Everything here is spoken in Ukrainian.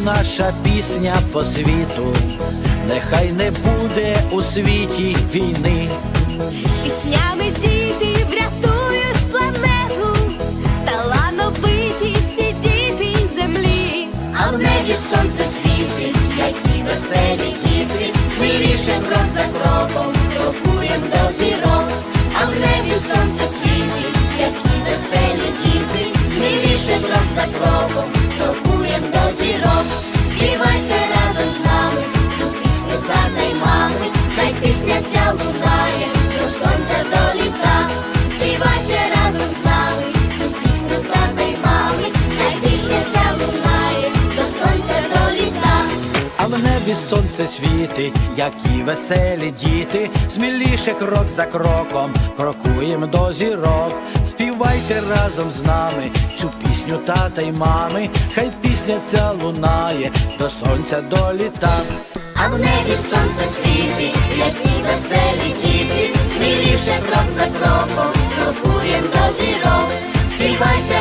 наша пісня по світу, нехай не буде у світі війни. Піснями діти врятують планету, талановиті всі діти землі. А в небі сонце світить, які веселі діти, сміліше крок за кроком, крокуєм до зірок. А в небі сонце світить, які веселі діти, сміліше крок за кроком, В небі сонце світить, які веселі діти, сміліше крок за кроком, крокуєм до зірок. Співайте разом з нами цю пісню тата й мами, хай пісня ця лунає до сонця до літа. А в небі сонце світить, які веселі діти, сміліше крок за кроком, крокуєм до зірок. Співайте